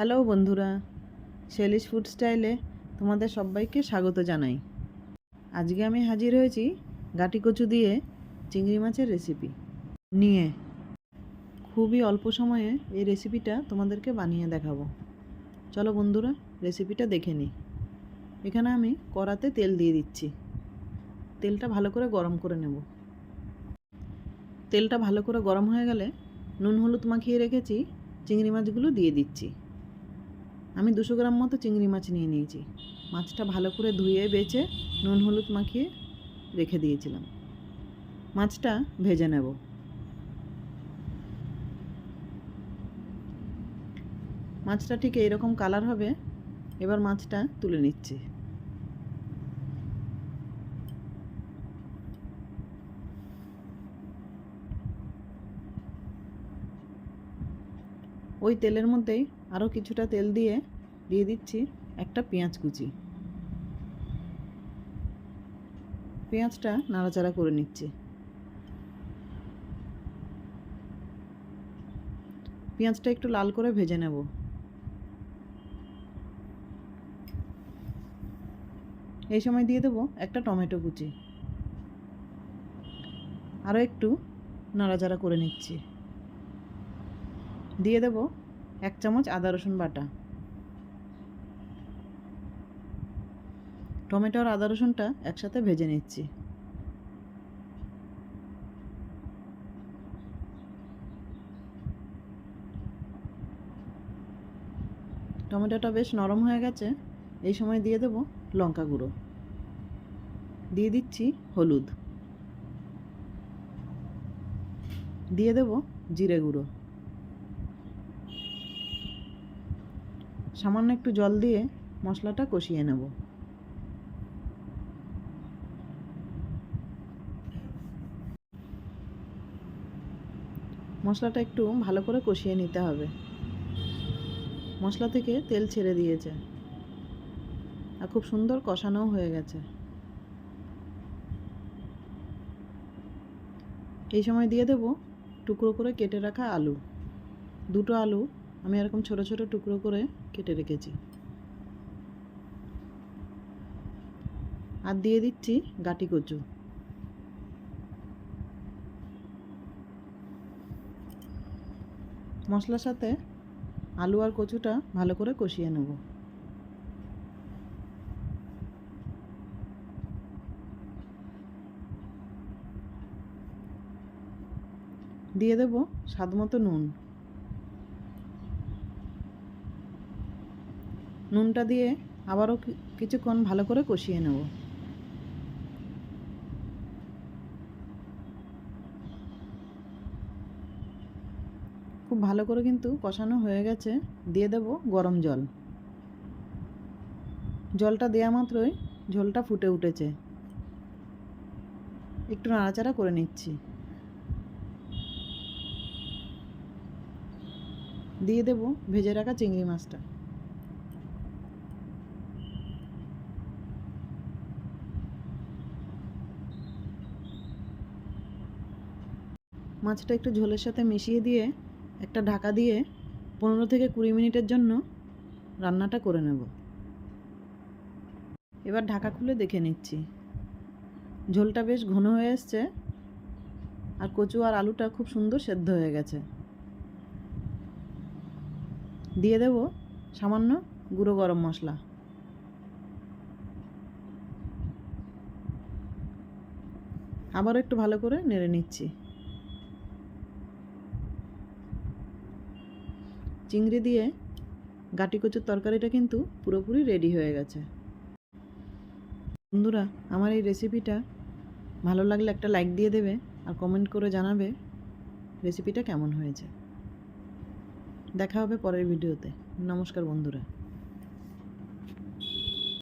Hello বন্ধুরা। শেলিশ food স্টাইলে তোমাদের সবাইকে স্বাগত জানাই। আজকে আমি হাজির হয়েছি গাটি কচু দিয়ে চিংড়ি মাছের রেসিপি নিয়ে। খুবই অল্প সময়ে এই রেসিপিটা তোমাদেরকে বানিয়ে দেখাবো। চলো বন্ধুরা রেসিপিটা দেখে নিই। এখানে আমি কড়াতে তেল দিয়ে দিচ্ছি। তেলটা ভালো করে গরম করে নেব। তেলটা ভালো করে গরম হয়ে গেলে নুন, হলুদ মাখিয়ে রেখেছি, চিংড়ি মাছগুলো দিয়ে দিচ্ছি। আমি দুশো গ্রাম মতো চিংড়ি মাছ নিয়ে নিয়েছি। মাছটা ভালো করে ধুয়ে, বেছে, নুন, হলুদ মাখিয়ে রেখে দিয়েছিলাম। মাছটা ভেজে নেব। মাছটা ঠিক এইরকম কালার হবে। এবার মাছটা তুলে নিচ্ছি। ওই তেলের মধ্যেই আরও কিছুটা তেল দিয়ে দিয়ে দিচ্ছি একটা পেঁয়াজ কুচি। পেঁয়াজটা নাড়াচাড়া করে নিচ্ছি। পেঁয়াজটা একটু লাল করে ভেজে নেব। এই সময় দিয়ে দেবো একটা টমেটো কুচি। আরও একটু নাড়াচাড়া করে নিচ্ছি। দিয়ে দেব এক চামচ আদা রসুন বাটা। টমেটো আর আদা রসুনটা একসাথে ভেজে নিচ্ছি। টমেটোটা বেশ নরম হয়ে গেছে, এই সময় দিয়ে দেব লঙ্কা গুঁড়ো। দিয়ে দিচ্ছি হলুদ। দিয়ে দেব জিরে গুঁড়ো। সামান্য একটু জল দিয়ে মশলাটা কষিয়ে নেব। মশলাটা একটু ভালো করে কষিয়ে নিতে হবে। মশলা থেকে তেল ছেড়ে দিয়েছে। আর খুব সুন্দর কষানোও হয়ে গেছে। এই সময় দিয়ে দেব টুকরো করে কেটে রাখা আলু। দুটো আলু আমি এরকম ছোট ছোট টুকরো করে কেটে রেখেছি। আর দিয়ে দিচ্ছি গাটি কচু। মশলার সাথে আলু আর কচুটা ভালো করে কষিয়ে নেব। দিয়ে দেব স্বাদ মতো নুন। নুনটা দিয়ে আবারও কিছুক্ষণ ভালো করে কষিয়ে নেব। খুব ভালো করে কিন্তু কষানো হয়ে গেছে। দিয়ে দেব গরম জল। জলটা দেওয়া মাত্রই ঝোলটা ফুটে উঠেছে। একটু নাড়াচাড়া করে নিচ্ছি। দিয়ে দেব ভেজে রাখা চিংড়ি মাছটা। মাছটা একটু ঝোলের সাথে মিশিয়ে দিয়ে, একটা ঢাকা দিয়ে পনেরো থেকে কুড়ি মিনিটের জন্য রান্নাটা করে নেব। এবার ঢাকা খুলে দেখে নিচ্ছি। ঝোলটা বেশ ঘন হয়ে এসছে আর কচু আর আলুটা খুব সুন্দর সেদ্ধ হয়ে গেছে। দিয়ে দেব সামান্য গুঁড়ো গরম মশলা। আবারও একটু ভালো করে নেড়ে নিচ্ছি। চিংড়ি দিয়ে গাটি কচুর তরকারিটা কিন্তু পুরোপুরি রেডি হয়ে গেছে। বন্ধুরা, আমার এই রেসিপিটা ভালো লাগলে একটা লাইক দিয়ে দেবে আর কমেন্ট করে জানাবে রেসিপিটা কেমন হয়েছে। দেখা হবে পরের ভিডিওতে। নমস্কার বন্ধুরা।